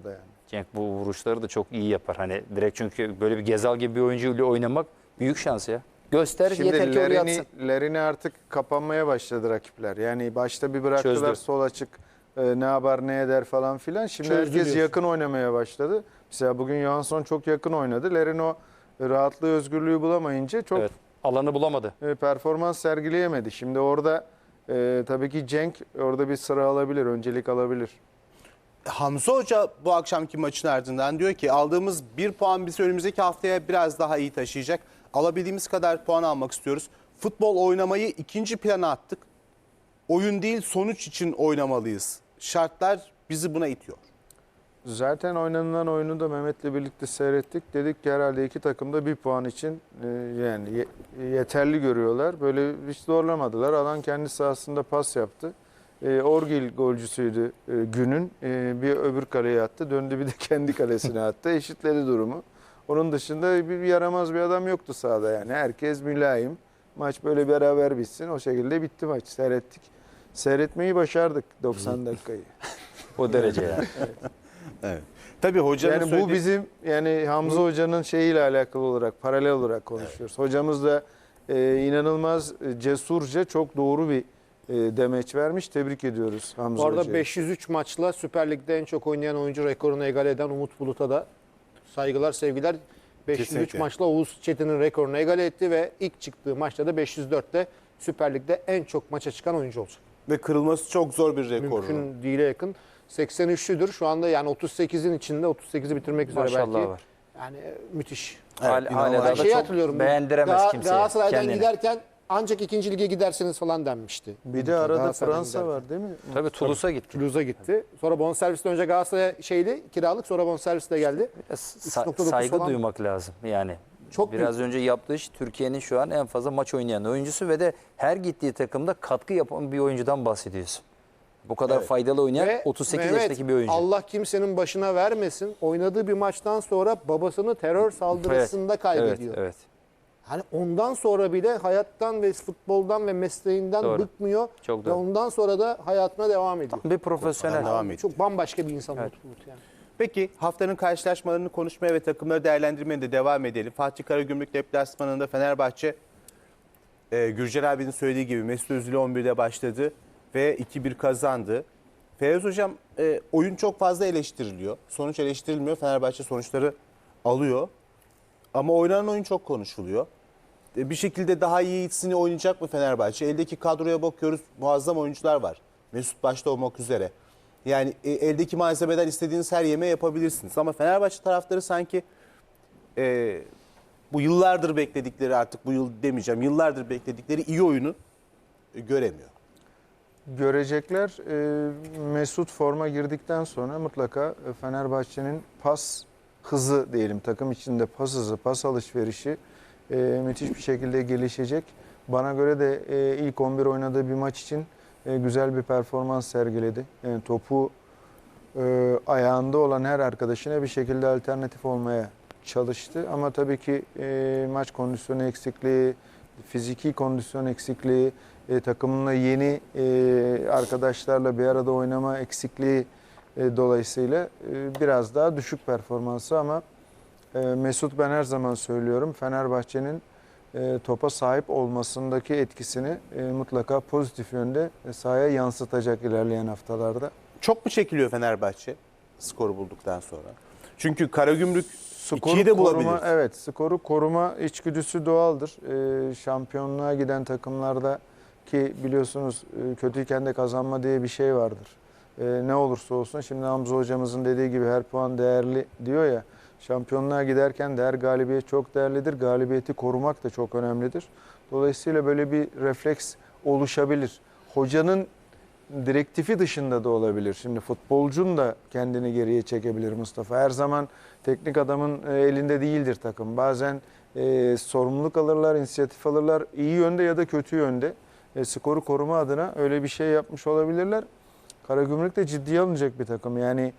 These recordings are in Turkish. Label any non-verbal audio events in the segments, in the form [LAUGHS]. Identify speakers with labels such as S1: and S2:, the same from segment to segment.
S1: orada yani.
S2: Cenk bu vuruşları da çok iyi yapar. Hani direkt çünkü böyle bir Gezal gibi bir oyuncuyla oynamak büyük şans ya. Göster
S1: Şimdi
S2: yeter ki oraya atsın.
S1: Larin'i artık kapanmaya başladı rakipler. Yani başta bir bıraktılar
S2: Çözdü.
S1: sol açık e, ne yapar ne eder falan filan. Şimdi
S3: Çözdü
S1: herkes
S3: diyorsun.
S1: yakın oynamaya başladı. Mesela bugün Johansson çok yakın oynadı. Larin o rahatlığı özgürlüğü bulamayınca çok
S2: Evet. Alanı bulamadı.
S1: e, performans sergileyemedi. Şimdi orada e, tabii ki Cenk orada bir sıra alabilir, öncelik alabilir.
S4: Hamza Hoca bu akşamki maçın ardından diyor ki aldığımız bir puan bizi önümüzdeki haftaya biraz daha iyi taşıyacak. Alabildiğimiz kadar puan almak istiyoruz. Futbol oynamayı ikinci plana attık. Oyun değil sonuç için oynamalıyız. Şartlar bizi buna itiyor.
S1: Zaten oynanılan oyunu da Mehmet'le birlikte seyrettik. Dedik ki herhalde iki takım da bir puan için e, yani ye- yeterli görüyorlar. Böyle hiç zorlamadılar. Alan kendi sahasında pas yaptı. E, Orgil golcüsüydü e, günün. E, bir öbür kaleye attı. Döndü bir de kendi kalesine attı. [LAUGHS] Eşitledi durumu. Onun dışında bir, bir yaramaz bir adam yoktu sahada yani. Herkes mülayim. Maç böyle beraber bitsin. O şekilde bitti maç. Seyrettik. Seyretmeyi başardık 90 dakikayı. [LAUGHS]
S2: O derece yani. [LAUGHS]
S4: Evet. Tabii hocanın
S1: Yani bu
S4: söylediği-
S1: bizim yani Hamza Hoca'nın şeyiyle alakalı olarak paralel olarak konuşuyoruz. Hocamız da e, inanılmaz e, cesurca çok doğru bir demeç vermiş. Tebrik ediyoruz Hamza
S3: Bu arada
S1: Hoca'yı.
S3: 503 maçla Süper Lig'de en çok oynayan oyuncu rekorunu egal eden Umut Bulut'a da saygılar, sevgiler. 503
S4: Kesinlikle.
S3: maçla Oğuz Çetin'in rekorunu egal etti ve ilk çıktığı maçta da 504'te Süper Lig'de en çok maça çıkan oyuncu olacak.
S4: ve kırılması çok zor bir rekor.
S3: Mümkün değile yakın. 83'lüdür. Şu anda yani 38'in içinde 38'i bitirmek üzere
S2: Maşallah
S3: belki.
S2: var.
S3: Yani e, müthiş.
S4: Evet, inanılmaz.
S2: hala da
S3: şeyi
S2: çok
S3: hatırlıyorum.
S2: beğendiremez
S3: Ga-
S2: kimseye
S3: Galatasaray'dan
S2: kendini.
S3: giderken ancak ikinci lige gidersiniz falan denmişti.
S1: Bir de arada Fransa
S3: giderken.
S1: var değil mi?
S2: Tabii Toulouse'a gitti.
S3: Toulouse'a gitti. Sonra bonservisten önce Galatasaray'a şeydi kiralık sonra bonservisle geldi.
S2: Sa-
S3: 3.9
S2: saygı
S3: falan.
S2: duymak lazım yani.
S3: Çok
S2: Biraz önce yaptığı iş Türkiye'nin şu an en fazla maç oynayan oyuncusu ve de her gittiği takımda katkı yapan bir oyuncudan bahsediyorsun. Bu kadar
S4: Evet.
S2: faydalı oynayan
S3: Ve
S2: 38
S3: Mehmet,
S2: yaşındaki bir oyuncu.
S3: Allah kimsenin başına vermesin. Oynadığı bir maçtan sonra babasını terör saldırısında kaybediyor.
S2: Evet, evet.
S3: Hani ondan sonra bile hayattan ve futboldan ve mesleğinden
S2: Doğru.
S3: bıkmıyor.
S2: Çok
S3: Ve
S2: doğru.
S3: ondan sonra da hayatına devam ediyor.
S2: Bir profesyonel.
S4: Devam ediyor.
S3: Çok bambaşka bir insan
S2: Evet.
S3: Umut yani.
S4: Peki haftanın karşılaşmalarını konuşmaya ve takımları değerlendirmeye de devam edelim. Fatih Karagümrük deplasmanında Fenerbahçe e, Gürcel abinin söylediği gibi Mesut Özil 11'de başladı ve 2-1 kazandı. Feyyaz Hocam e, oyun çok fazla eleştiriliyor. Sonuç eleştirilmiyor. Fenerbahçe sonuçları alıyor. Ama oynanan oyun çok konuşuluyor. E, bir şekilde daha iyi iyisini oynayacak mı Fenerbahçe? Eldeki kadroya bakıyoruz. Muazzam oyuncular var. Mesut başta olmak üzere. Yani e, eldeki malzemeden istediğiniz her yemeği yapabilirsiniz. Ama Fenerbahçe taraftarı sanki e, bu yıllardır bekledikleri artık bu yıl demeyeceğim. Yıllardır bekledikleri iyi oyunu e, göremiyor.
S1: Görecekler. Mesut forma girdikten sonra mutlaka Fenerbahçe'nin pas hızı diyelim takım içinde pas hızı, pas alışverişi e, müthiş bir şekilde gelişecek. Bana göre de e, ilk 11 oynadığı bir maç için e, güzel bir performans sergiledi. Yani topu e, ayağında olan her arkadaşına bir şekilde alternatif olmaya çalıştı. Ama tabii ki e, maç kondisyonu eksikliği, fiziki kondisyon eksikliği, e, takımınla yeni e, arkadaşlarla bir arada oynama eksikliği e, dolayısıyla e, biraz daha düşük performansı ama Mesut ben her zaman söylüyorum Fenerbahçe'nin e, topa sahip olmasındaki etkisini e, mutlaka pozitif yönde e, sahaya yansıtacak ilerleyen haftalarda.
S4: Çok mu çekiliyor Fenerbahçe skoru bulduktan sonra? Çünkü Karagümrük
S1: Skoru
S4: ikiyi de
S1: koruma,
S4: bulabilir.
S1: evet, skoru koruma içgüdüsü doğaldır. Ee, şampiyonluğa giden takımlarda ki biliyorsunuz kötüyken de kazanma diye bir şey vardır. Ee, ne olursa olsun şimdi Hamza hocamızın dediği gibi her puan değerli diyor ya. Şampiyonluğa giderken de her galibiyet çok değerlidir. Galibiyeti korumak da çok önemlidir. Dolayısıyla böyle bir refleks oluşabilir. Hocanın direktifi dışında da olabilir. Şimdi futbolcun da kendini geriye çekebilir Mustafa. Her zaman teknik adamın e, elinde değildir takım. Bazen e, sorumluluk alırlar, inisiyatif alırlar. iyi yönde ya da kötü yönde. E, skoru koruma adına öyle bir şey yapmış olabilirler. Karagümrük de ciddiye alınacak bir takım. Yani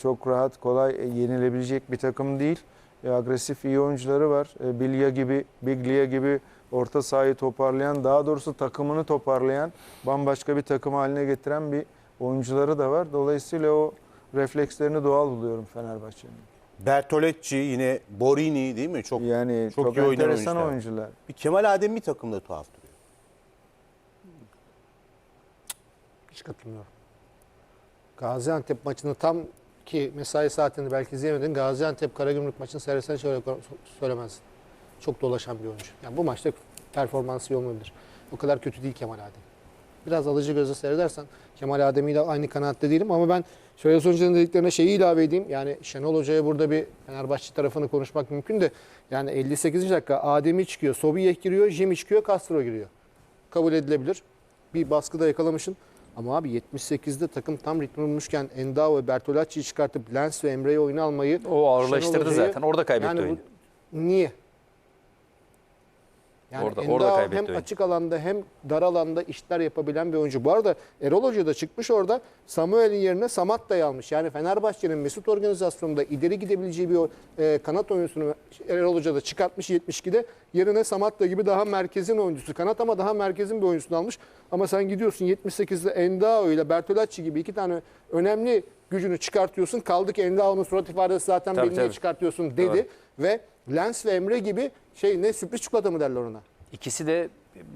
S1: çok rahat, kolay e, yenilebilecek bir takım değil. E, agresif iyi oyuncuları var. E, Bilya gibi, Biglia gibi orta sahayı toparlayan, daha doğrusu takımını toparlayan, bambaşka bir takım haline getiren bir oyuncuları da var. Dolayısıyla o reflekslerini doğal buluyorum Fenerbahçe'nin.
S4: Bertolecci yine Borini değil mi? Çok
S1: Yani
S4: çok
S1: çok,
S4: iyi
S1: enteresan
S4: oyuncular.
S1: oyuncular.
S4: bir Kemal Adem bir takımda tuhaf duruyor.
S3: Hiç katılmıyorum. Gaziantep maçını tam ki mesai saatinde belki izleyemedin. Gaziantep Karagümrük maçını seyretsen şöyle söylemezsin. Çok dolaşan bir oyuncu. Yani bu maçta performansı iyi olmayabilir. O kadar kötü değil Kemal Adem. Biraz alıcı gözle seyredersen Kemal Adem'iyle aynı kanaatte değilim ama ben şöyle Hoca'nın dediklerine şeyi ilave edeyim. Yani Şenol Hoca'ya burada bir Fenerbahçe tarafını konuşmak mümkün de yani 58. dakika Adem'i çıkıyor, Sobiyeh giriyor, Jim çıkıyor, Castro giriyor. Kabul edilebilir. Bir baskıda yakalamışsın. Ama abi 78'de takım tam ritmi bulmuşken Endao ve Bertolacci'yi çıkartıp Lens ve Emre'yi oyuna almayı
S2: O ağırlaştırdı
S3: Hoca'yı-
S2: zaten. Orada kaybetti
S3: bu-
S2: oyunu.
S3: Niye? Yani
S2: Orada- orada kaybetti
S3: hem açık alanda hem dar alanda işler yapabilen bir oyuncu. Bu arada Erol Hoca da çıkmış orada Samuel'in yerine Samatta'yı almış. Yani Fenerbahçe'nin Mesut organizasyonunda ileri gidebileceği bir e, kanat oyuncusunu Erol Hoca da çıkartmış 72'de. Yerine Samatta gibi daha merkezin oyuncusu. Kanat ama daha merkezin bir oyuncusunu almış. Ama sen gidiyorsun 78'de Endao ile Bertolacci gibi iki tane önemli gücünü çıkartıyorsun. Kaldı ki Endao'nun surat ifadesi zaten
S2: Tabii, tabii.
S3: çıkartıyorsun dedi.
S2: Doğru.
S3: Ve Lens ve Emre gibi şey ne sürpriz çikolata mı derler ona?
S2: İkisi de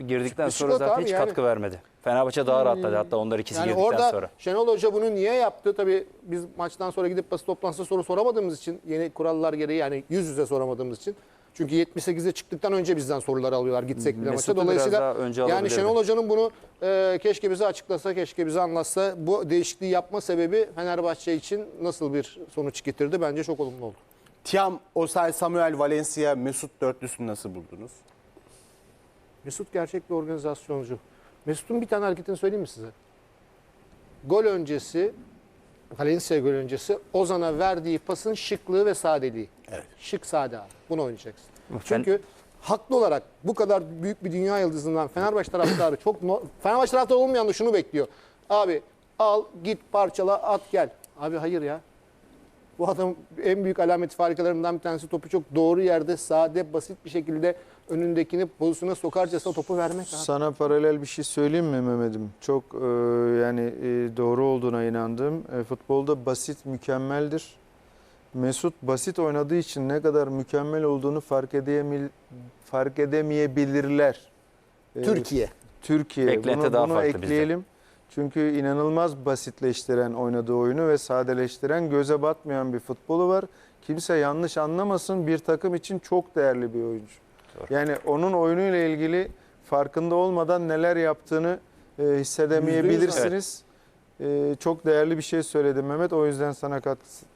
S2: girdikten
S3: Sürpriz
S2: sonra zaten hiç
S3: yani.
S2: katkı vermedi. Fenerbahçe daha rahatladı hatta onlar ikisi
S3: Yani
S2: girdikten
S3: orada
S2: sonra.
S3: Şenol Hoca bunu niye yaptı? Tabii biz maçtan sonra gidip basın toplantısında soru soramadığımız için yeni kurallar gereği yani yüz yüze soramadığımız için. Çünkü 78'de çıktıktan önce bizden sorular alıyorlar gitsek bile maça. Dolayısıyla
S2: biraz daha önce
S3: yani. Şenol Hoca'nın bunu e, keşke bize açıklasa, keşke bize anlatsa. Bu değişikliği yapma sebebi Fenerbahçe için nasıl bir sonuç getirdi? Bence çok olumlu oldu.
S4: Tiam, Osay, Samuel, Valencia, Mesut dörtlüsünü nasıl buldunuz?
S3: Mesut gerçek bir organizasyoncu. Mesut'un bir tane hareketini söyleyeyim mi size? Gol öncesi, Valencia gol öncesi Ozan'a verdiği pasın şıklığı ve sadeliği.
S4: Evet.
S3: Şık sade abi. Bunu oynayacaksın.
S2: Fen-
S3: Çünkü haklı olarak bu kadar büyük bir dünya yıldızından Fenerbahçe taraftarı çok no- Fenerbahçe taraftarı olmayan da şunu bekliyor. Abi al git parçala at gel. Abi hayır ya. Bu adam en büyük alamet farikalarından bir tanesi topu çok doğru yerde sade basit bir şekilde önündekini pozisyona sokarcasına topu vermek abi.
S1: Sana paralel bir şey söyleyeyim mi Mehmet'im? Çok e, yani e, doğru olduğuna inandığım e, futbolda basit mükemmeldir. Mesut basit oynadığı için ne kadar mükemmel olduğunu fark edemil fark edemeyebilirler. E,
S3: Türkiye.
S1: Türkiye.
S2: Beklenti
S1: bunu,
S2: daha
S1: bunu
S2: farklı bizde.
S1: ekleyelim. Çünkü inanılmaz basitleştiren oynadığı oyunu ve sadeleştiren göze batmayan bir futbolu var. Kimse yanlış anlamasın bir takım için çok değerli bir oyuncu.
S2: Doğru.
S1: Yani onun oyunuyla ilgili farkında olmadan neler yaptığını e, hissedemeyebilirsiniz. E, çok değerli bir şey söyledi Mehmet. O yüzden sana katkısı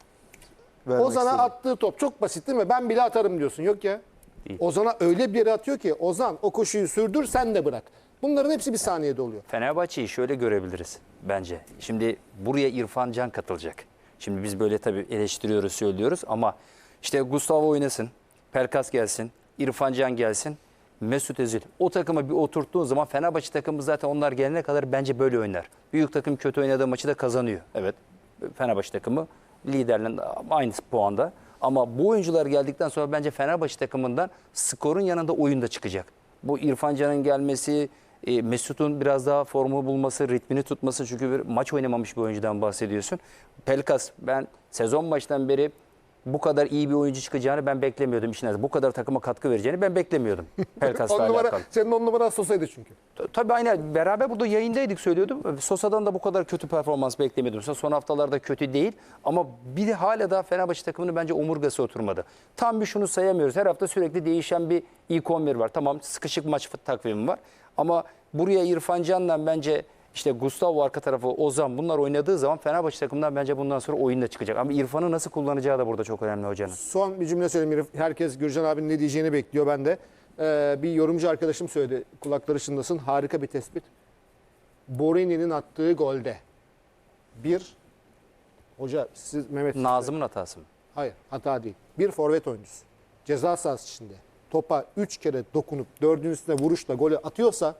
S1: vermek
S3: Ozan'a
S1: istedim.
S3: attığı top çok basit değil mi? Ben bile atarım diyorsun. Yok ya.
S2: Değil.
S3: Ozan'a öyle bir yere atıyor ki Ozan o koşuyu sürdür sen de bırak. Bunların hepsi bir saniyede oluyor.
S2: Fenerbahçe'yi şöyle görebiliriz bence. Şimdi buraya İrfan Can katılacak. Şimdi biz böyle tabii eleştiriyoruz, söylüyoruz ama işte Gustavo oynasın, Pelkas gelsin, İrfan Can gelsin, Mesut Özil. O takımı bir oturttuğun zaman Fenerbahçe takımı zaten onlar gelene kadar bence böyle oynar. Büyük takım kötü oynadığı maçı da kazanıyor. Evet Fenerbahçe takımı liderle aynı puanda. Ama bu oyuncular geldikten sonra bence Fenerbahçe takımından skorun yanında oyun da çıkacak. Bu İrfan Can'ın gelmesi, e, Mesut'un biraz daha formu bulması, ritmini tutması çünkü bir maç oynamamış bir oyuncudan bahsediyorsun. Pelkas ben sezon baştan beri bu kadar iyi bir oyuncu çıkacağını ben beklemiyordum işin. Bu kadar takıma katkı vereceğini ben beklemiyordum. [LAUGHS] Pelkas'la
S3: numara,
S2: alakalı.
S3: senin on numara Sosa'ydı çünkü.
S2: T- Tabii aynen beraber burada yayındaydık söylüyordum. Sosa'dan da bu kadar kötü performans beklemiyordum. Son- Son haftalarda kötü değil ama bir de hala da Fenerbahçe takımının bence omurgası oturmadı. Tam bir şunu sayamıyoruz. Her hafta sürekli değişen bir ilk 11 var. Tamam sıkışık maç takvimi var ama buraya İrfan Can'la bence işte Gustavo arka tarafı Ozan bunlar oynadığı zaman Fenerbahçe takımından bence bundan sonra oyunda çıkacak. Ama İrfan'ı nasıl kullanacağı da burada çok önemli hocanın.
S3: Son bir cümle söyleyeyim. Herkes Gürcan abinin ne diyeceğini bekliyor ben de. Ee, bir yorumcu arkadaşım söyledi. Kulakları çınlasın. Harika bir tespit. Borini'nin attığı golde. Bir, hoca siz Mehmet
S2: Nazım'ın hatası mı?
S3: Hayır hata değil. Bir forvet oyuncusu. Ceza sahası içinde topa 3 kere dokunup dördüncüsüne vuruşla golü atıyorsa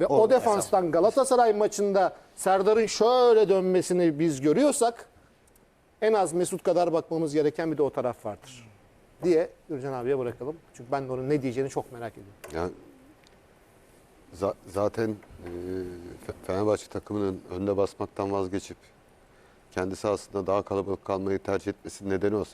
S3: ve o, defanstan Galatasaray maçında Serdar'ın şöyle dönmesini biz görüyorsak en az Mesut kadar bakmamız gereken bir de o taraf vardır diye Gürcan abiye bırakalım. Çünkü ben de onun ne diyeceğini çok merak ediyorum.
S5: Yani za- zaten e, Fe- Fenerbahçe takımının önde basmaktan vazgeçip kendi sahasında daha kalabalık kalmayı tercih etmesinin nedeni o